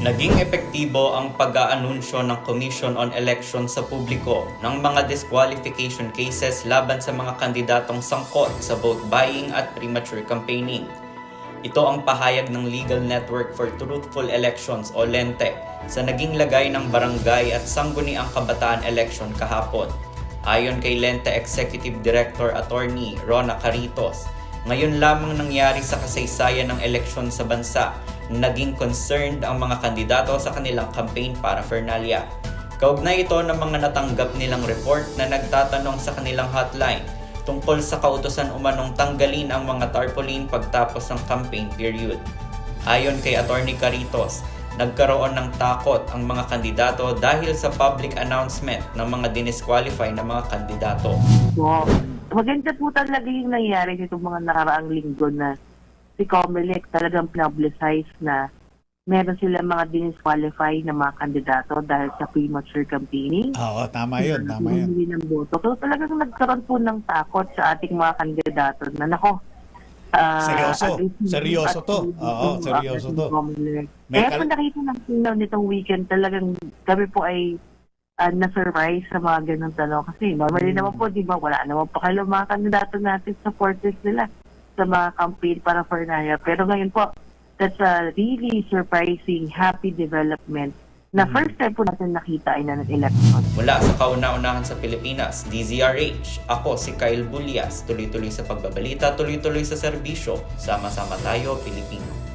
Naging epektibo ang pag-aanunsyo ng Commission on Elections sa publiko ng mga disqualification cases laban sa mga kandidatong sangkot sa vote buying at premature campaigning. Ito ang pahayag ng Legal Network for Truthful Elections o LENTE sa naging lagay ng barangay at sangguniang kabataan election kahapon. Ayon kay Lente Executive Director Attorney Rona Caritos, ngayon lamang nangyari sa kasaysayan ng eleksyon sa bansa naging concerned ang mga kandidato sa kanilang campaign paraphernalia. Kaugnay ito ng mga natanggap nilang report na nagtatanong sa kanilang hotline tungkol sa kautosan umanong tanggalin ang mga tarpaulin pagtapos ng campaign period. Ayon kay Attorney Caritos, nagkaroon ng takot ang mga kandidato dahil sa public announcement ng mga dinisqualify na mga kandidato. Maganda po talaga yung nangyari nitong mga nakaraang linggo na si Comelec talagang publicize na meron sila mga dinisqualify na mga kandidato dahil sa premature campaigning. Oo, tama yun, tama yun. Hindi ng boto. So talagang nagkaroon po ng takot sa ating mga kandidato na nako. ah, Seryoso. Seryoso to. Oo, seryoso to. May Kaya po nakita ng sinaw nitong weekend talagang kami po ay ah, na-surprise sa mga ganong tanong. Kasi normally naman po, di ba, wala naman pa kayo mga kandidato natin, supporters nila sa mga campaign para for Pero ngayon po, that's a really surprising, happy development na Mm. first time po natin nakita ay na ng election. Mula sa kauna-unahan sa Pilipinas, DZRH, ako si Kyle Bulias, tuloy-tuloy sa pagbabalita, tuloy-tuloy sa serbisyo, sama-sama tayo, Pilipino.